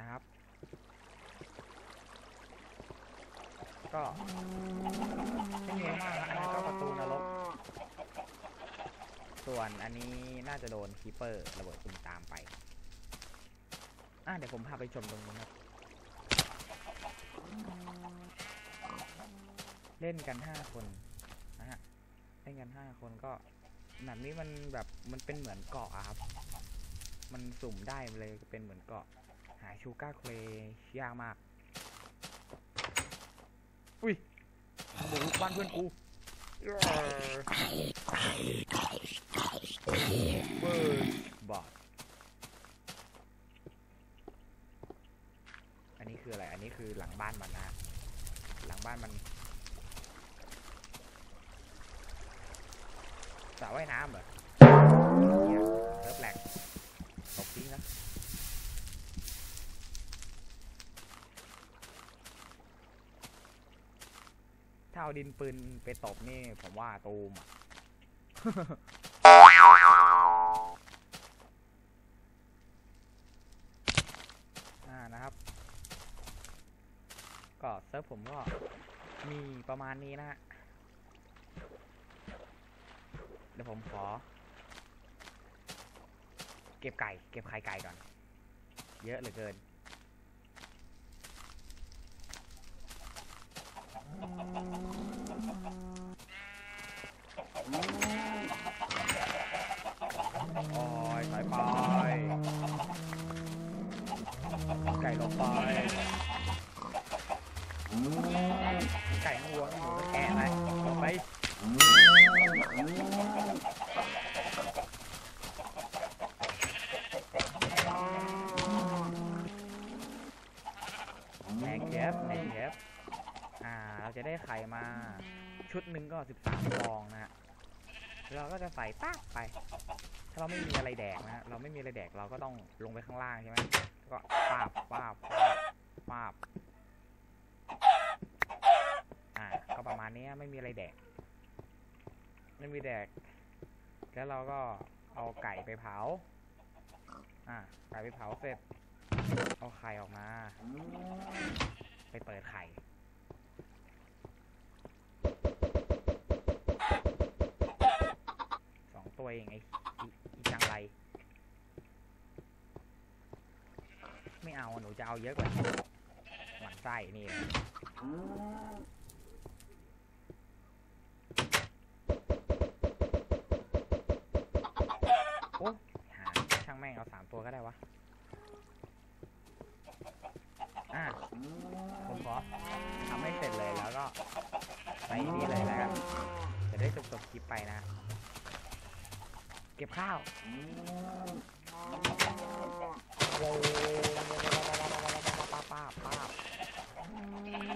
นะครับ ก็ไม่มีอะไรมากนะอันนี้ก็ประตูนรก ส่วนอันนี้น่าจะโดนคีเปอร์ระเบิดคุมตามไป อะเดี๋ยวผมพาไปชมตรงนู้นครับ เล่นกันห้าคนนะฮะ เล่นกันห้าคนก็แบบนี้มันแบบมันเป็นเหมือนเกาะอะครับ มันสุ่มได้เลยเป็นเหมือนเกาะ หาชูการ์เคลย์ยากมาก อุ้ยบุกรุกบ้านเพื่อนกูเย้เบิร์ดบอดอันนี้คืออะไร อันนี้คือหลังบ้านมันนะฮะหลังบ้านมันสระว่ายน้ำเหรอเหี้ยเลิฟแหลกตกทิ้งนะ ถ้า เอาดินปืนไปตบนี่ผมว่าตูมอะอ่านะครับ ก็เซิร์ฟผมก็มีประมาณนี้นะฮะเดี๋ยวผมขอ เก็บไก่ เก็บไข่ไก่ก่อน เยอะเหลือเกินโจะได้ไข่มา ชุดหนึ่งก็ 13ฟองนะฮะเราก็จะใส่ปั๊บไป ถ้าเราไม่มีอะไรแดกนะเราไม่มีอะไรแดกเราก็ต้องลงไปข้างล่างใช่ไหมก็ปาบป้าบป้าบป้าบอ่าก็ประมาณนี้ไม่มีอะไรแดก ไม่มีแดก แล้วเราก็เอาไก่ไปเผา อ่าไก่ไปเผาเสร็จ เอาไข่ออกมา ไปเปิดไข่ ตัวเองไอ้อีจังไร ไม่เอาหนูจะเอาเยอะกว่านี้หมันไส้นี่เลยโอ้หาช่างแม่งเอาสามตัวก็ได้วะ อะผมขอทำให้เสร็จเลยแล้วก็ไปนี่เลยแล้วกันจะได้จบจบคลิปไปนะ เก็บข้าวป้าป้าป้าฟ้า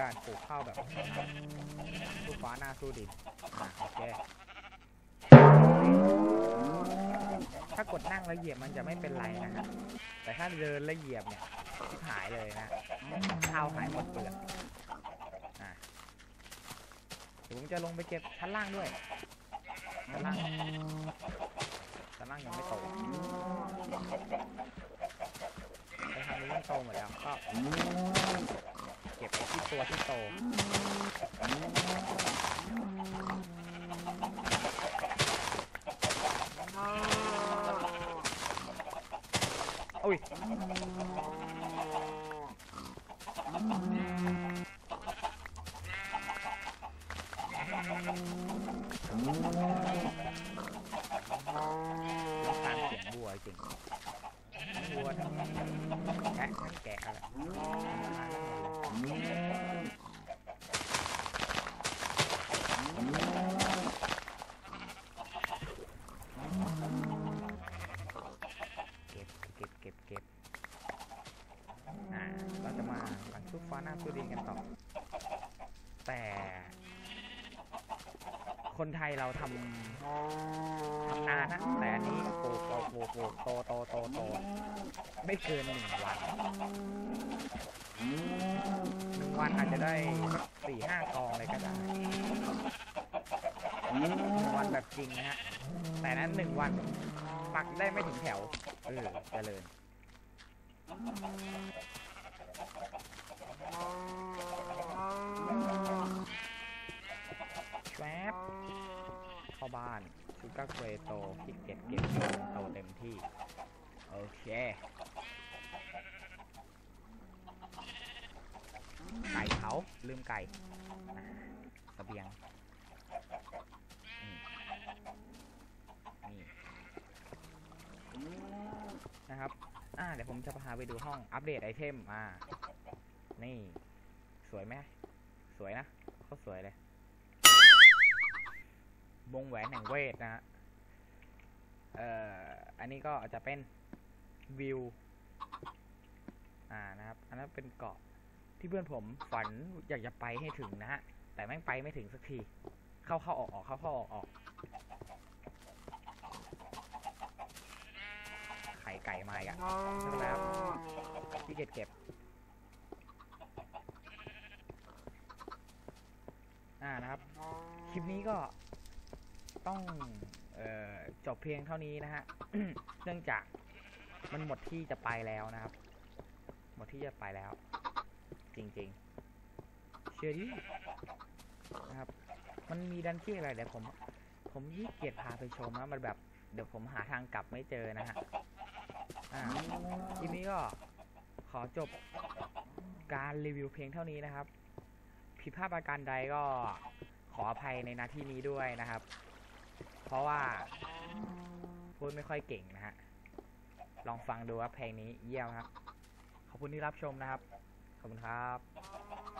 การปลูกข้าวแบบสู้ฟ้าหน้าสู้ดินโอเคถ้ากดนั่งแล้วเหยียบมันจะไม่เป็นไรนะฮะแต่ถ้าเดินแล้วเหยียบเนี่ยหายเลยนะข้าวหายหมดเปลือกอะเดี๋ยวผมจะลงไปเก็บชั้นล่างด้วยชั้นล่างชั้นล่างยังไม่โตไปทางนี้มันโตหมดแล้วก็ เก็บไอ้ที่ตัวที่โตอุ้ยตามเสียงบัวจริงทั้งบัว ฟ้าหน้าสู้ดินกันต่อ แต่ คนไทยเราทำทำนานนะแต่อันนี้ปลูกปลูกปลูกปลูกโตโตโตโตไม่เกินหนึ่งวันหนึ่งวันอาจจะได้สี่ห้ากองเลยก็ได้หนึ่งวันแบบจริงนะฮะ แต่นั้นหนึ่งวันปักได้ไม่ถึงแถว เออเจริญ แวบเข้าบ้านชูก้าเกรโตคิดเก็บเก็บโตเต็มที่ โอเคไก่เผาลืมไก่อ่าเบียงนี่นี่นะครับ อ่า เดี๋ยวผมจะพาไปดูห้องอัปเดตไอเทม อ่า นี่ สวยไหมสวยนะโคตรสวยเลย วงแหวนแห่งเวทนะฮะเอ่ออันนี้ก็จะเป็นวิว อ่านะครับ อันนั้นเป็นเกาะที่เพื่อนผมฝันอยากจะไปให้ถึงนะฮะ แต่แม่งไปไม่ถึงสักที เข้าเข้าออกออกเข้าเข้าออกออกไข่ไก่มาอีกอะใช่ไหมครับพี่เก็บเก็บ อ่า นะครับ คลิปนี้ก็ต้องเออจบเพียงเท่านี้นะฮะ เนื่องจากมันหมดที่จะไปแล้วนะครับ หมดที่จะไปแล้ว จริงๆ เชื่อดินะครับ มันมีดันเจี้ยนอะไรเดี๋ยวผม ผมยี่เกียจพาไปชมนะมันแบบ เดี๋ยวผมหาทางกลับไม่เจอนะฮะอ่าคลิปนี้ก็ขอจบการรีวิวเพียงเท่านี้นะครับ ผิดพลาดประการใดก็ขออภัยในนาที่นี้ด้วยนะครับ เพราะว่าพูดไม่ค่อยเก่งนะฮะ ลองฟังดูว่าเพลงนี้เยี่ยมครับ ขอบคุณที่รับชมนะครับ ขอบคุณครับ